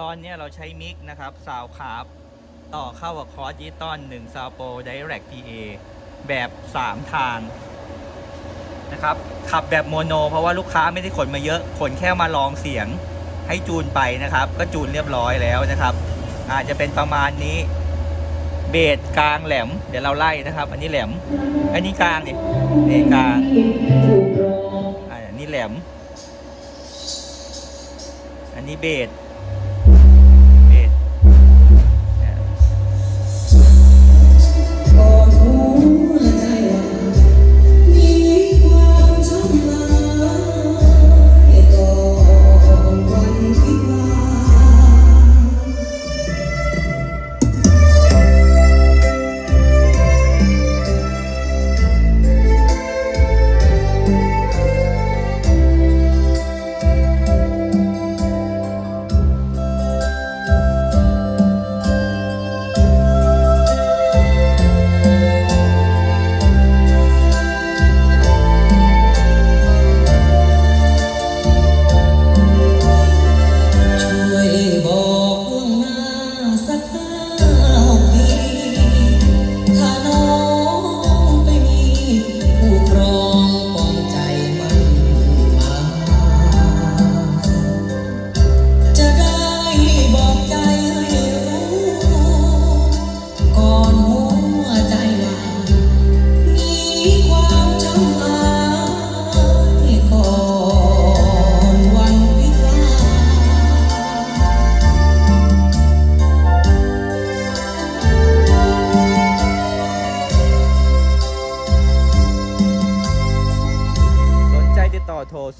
ตอนนี้เราใช้มิกนะครับซาวคาร์บต่อเข้ากับคอร์สดิจิตอล1 s o u n d Pro Direct PA แบบ 3 ทางนะครับ ขับแบบโมโน เพราะว่าลูกค้าไม่ได้ขนมาเยอะ ขนแค่มาลองเสียงให้จูนไปนะครับ ก็จูนเรียบร้อยแล้วนะครับ อาจจะเป็นประมาณนี้ เบสกลางแหลม เดี๋ยวเราไล่นะครับ อันนี้แหลม อันนี้กลางนี่นี่กลางอันนี้แหลม อันนี้เบส Mm-hmm.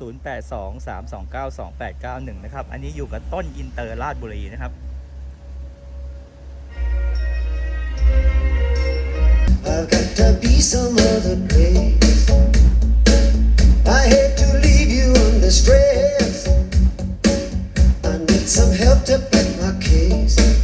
0823292891 นะครับ อันนี้อยู่กับต้นอินเตอร์ราชบุรีนะครับ I've got to be some other place. I hate to leave you under stress. I need some help to back my case.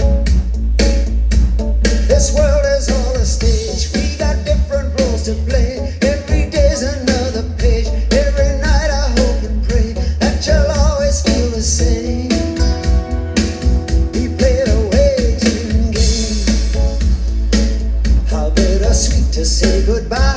To say goodbye.